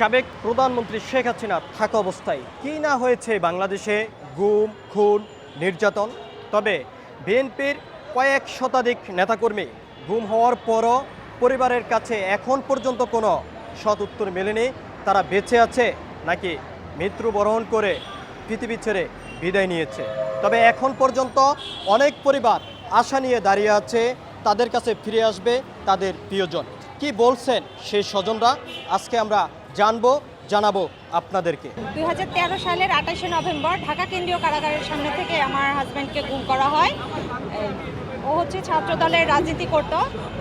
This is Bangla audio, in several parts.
সাবেক প্রধানমন্ত্রী শেখ হাসিনা থাকা অবস্থায় কী না হয়েছে বাংলাদেশে গুম, খুন, নির্যাতন? তবে বিএনপির কয়েক শতাধিক নেতাকর্মী গুম হওয়ার পরও পরিবারের কাছে এখন পর্যন্ত কোনো সৎ উত্তর মেলেনি। তারা বেঁচে আছে নাকি মৃত্যুবরণ করে পৃথিবী ছেড়ে বিদায় নিয়েছে? তবে এখন পর্যন্ত অনেক পরিবার আশা নিয়ে দাঁড়িয়ে আছে, তাদের কাছে ফিরে আসবে তাদের প্রিয়জন। কি বলছেন সেই স্বজনরা? আজকে আমরা জানব, জানাব আপনাদেরকে। দুই হাজার তেরো সালের আঠাশে নভেম্বর ঢাকা কেন্দ্রীয় কারাগারের সামনে থেকে আমার হাজব্যান্ডকে গুম করা হয়। ও হচ্ছে ছাত্র দলের রাজনীতি করত।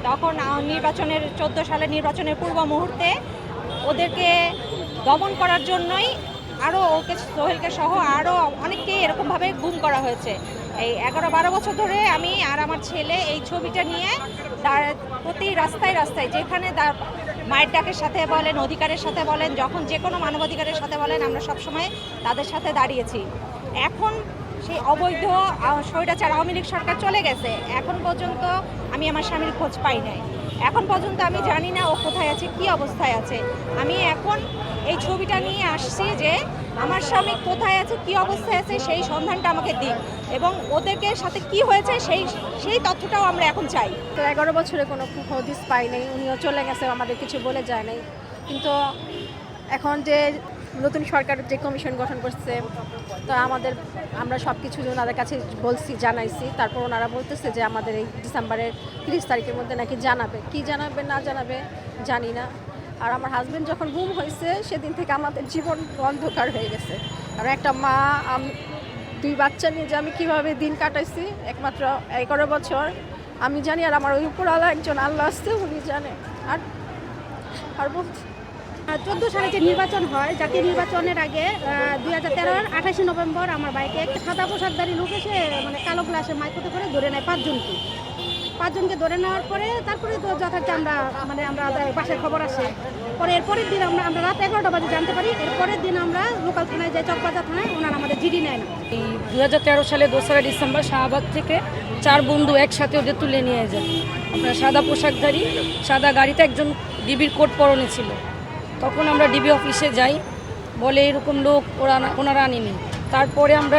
তখন নির্বাচনের, চোদ্দ সালের নির্বাচনের পূর্ব মুহূর্তে ওদেরকে দমন করার জন্যই আরও ওকে, সোহেলকে সহ আরও অনেককে এরকমভাবে গুম করা হয়েছে। এই এগারো বারো বছর ধরে আমি আর আমার ছেলে এই ছবিটা নিয়ে তার প্রতি রাস্তায় রাস্তায় যেখানে তার মায়ের ডাকের সাথে বলেন, অধিকারের সাথে বলেন, যখন যে কোনো মানবাধিকারের সাথে বলেন, আমরা সবসময় তাদের সাথে দাঁড়িয়েছি। এখন সেই অবৈধ স্বৈরাচার আওয়ামী লীগ সরকার চলে গেছে। এখন পর্যন্ত আমি আমার স্বামীর খোঁজ পাই নাই। এখন পর্যন্ত আমি জানি না ও কোথায় আছে, কি অবস্থায় আছে। আমি এখন এই ছবিটা নিয়ে আসছি যে আমার স্বামী কোথায় আছে, কি অবস্থায় আছে, সেই সন্ধানটা আমাকে দিক এবং ওদেরকে সাথে কি হয়েছে সেই সেই তথ্যটাও আমরা এখন চাই। তো এগারো বছরে কোনো হদিস পাই নাই, উনিও চলে গেছে, আমাদের কিছু বলে যায় নাই। কিন্তু এখন যে নতুন সরকার যে কমিশন গঠন করছে, তো আমাদের, আমরা সব কিছু ওনাদের কাছে বলছি, জানাইছি। তারপর ওনারা বলতেছে যে আমাদের এই ডিসেম্বরের তিরিশ তারিখের মধ্যে নাকি জানাবে। কি জানাবে, না জানাবে, জানি না। আর আমার হাজব্যান্ড যখন গুম হয়েছে, সেদিন থেকে আমাদের জীবন অন্ধকার হয়ে গেছে। আর একটা মা দুই বাচ্চা নিয়ে যে আমি কীভাবে দিন কাটাইছি, একমাত্র এগারো বছর। আমি জানি আর আমার ওই উপরওয়ালা একজন আল্লাহ আসতে উনি জানে। আর আর বলছি চোদ্দ সালে যে নির্বাচন হয়, জাতীয় নির্বাচনের আগে দুই হাজার তেরোর আঠাশে নভেম্বর আমার বাইকে একটা সাদা পোশাকধারী লোক এসে মানে কালো গ্লাসে মাইকোতে করে ধরে নেয় পাঁচজনকে। পাঁচজনকে ধরে নেওয়ার পরে তারপরে তো যথার্থ আমরা মানে আমরা বাসায় খবর আসে পরে এরপরের দিন আমরা আমরা রাত এগারোটা বাজে জানতে পারি, এরপরের দিন আমরা লোকাল থানায় যাই, চকবাজার থানায়, ওনারা আমাদের জিডি নেয় না। এই দু হাজার তেরো সালে দোসরা ডিসেম্বর শাহবাগ থেকে চার বন্ধু একসাথে ওদের তুলে নিয়ে যায়। আমরা সাদা পোশাকধারী, সাদা গাড়িতে একজন ডিবির কোট পরনে ছিল। তখন আমরা ডিবি অফিসে যাই, বলে এরকম লোক ওরা ওনারা আনেনি। তারপরে আমরা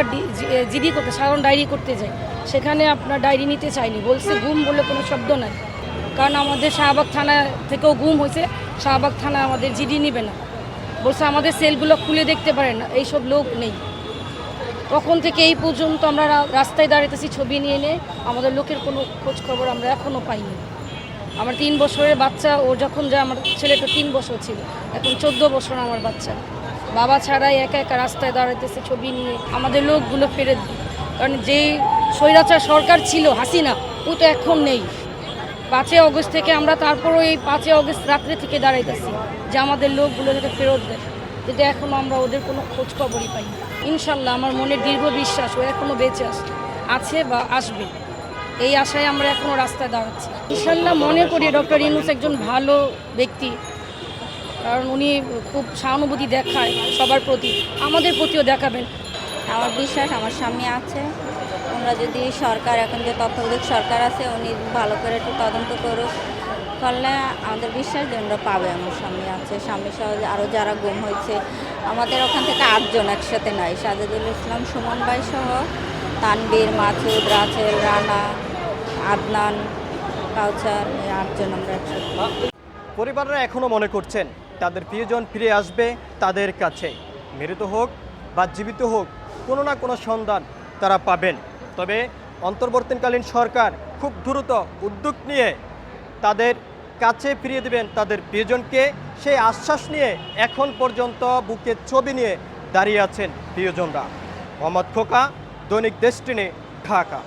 জিডি করতে, সাধারণ ডায়েরি করতে যাই। সেখানে আপনার ডায়েরি নিতে চাইনি, বলছে গুম বলে কোনো শব্দ নাই। কারণ আমাদের শাহবাগ থানা থেকেও গুম হয়েছে, শাহবাগ থানা আমাদের জিডি নিবে না। বলছে আমাদের সেলগুলো খুলে দেখতে পারে না, এইসব লোক নেই। তখন থেকে এই পর্যন্ত আমরা রাস্তায় দাঁড়াতেছি ছবি নিয়ে নিয়ে, আমাদের লোকের কোনো খোঁজ খবর আমরা এখনও পাইনি। আমার তিন বছরের বাচ্চা ও যখন যা, আমার ছেলেটা তিন বছর ছিল। এখন চোদ্দ বছর আমার বাচ্চা। বাবা ছাড়াই একা একা রাস্তায় দাঁড়াইতেছে ছবি নিয়ে। আমাদের লোকগুলো দিই কারণ যেই স্বৈরাচার সরকার ছিল, হাসিনা, ও তো এখন নেই। পাঁচই অগস্ট থেকে আমরা তারপরও এই পাঁচই অগস্ট রাত্রে থেকে দাঁড়াইতেছি যে আমাদের লোকগুলো যাতে ফেরত দেয়। কিন্তু এখনও আমরা ওদের কোনো খোঁজ খবরই পাই ইনশাল্লাহ আমার মনে দীর্ঘ বিশ্বাস, ও এখনও বেঁচে আসে আছে বা আসবে। এই আশায় আমরা এখনও রাস্তায় দাঁড়াচ্ছি। ইনশাল্লাহ মনে করি ডক্টর ইনুস একজন ভালো ব্যক্তি। কারণ উনি খুব সহানুভূতি দেখায় সবার প্রতি। আমাদের প্রতিও দেখাবেন। আমার বিশ্বাস, আমার স্বামী আছে। ওনারা যদি সরকার, এখন যে তত্ত্বাবধায়ক সরকার আছে, উনি ভালো করে একটু তদন্ত করুক। করলে আমাদের বিশ্বাস যে ওনারা পাবে। আমার স্বামী আছে। স্বামী সহ আরও যারা গুম হয়েছে, আমাদের ওখান থেকে আটজন একসাথে নাই। সাজেদুল ইসলাম, সুমন ভাই সহ তানবীর মাসুদ রাসেল রানা আদনান কাউচার এই আটজন আমরা একসাথে। পরিবাররা এখনও মনে করছেন তাদের প্রিয়জন ফিরে আসবে তাদের কাছে। মৃত হোক বা জীবিত হোক, কোনো না কোনো সন্ধান তারা পাবেন। তবে অন্তর্বর্তীকালীন সরকার খুব দ্রুত উদ্যোগ নিয়ে তাদের কাছে ফিরিয়ে দেবেন তাদের প্রিয়জনকে। সেই আশ্বাস নিয়ে এখন পর্যন্ত বুকে ছবি নিয়ে দাঁড়িয়ে আছেন প্রিয়জনরা। মোহাম্মদ খোকা, দৈনিক দেশটিনে ঢাকা।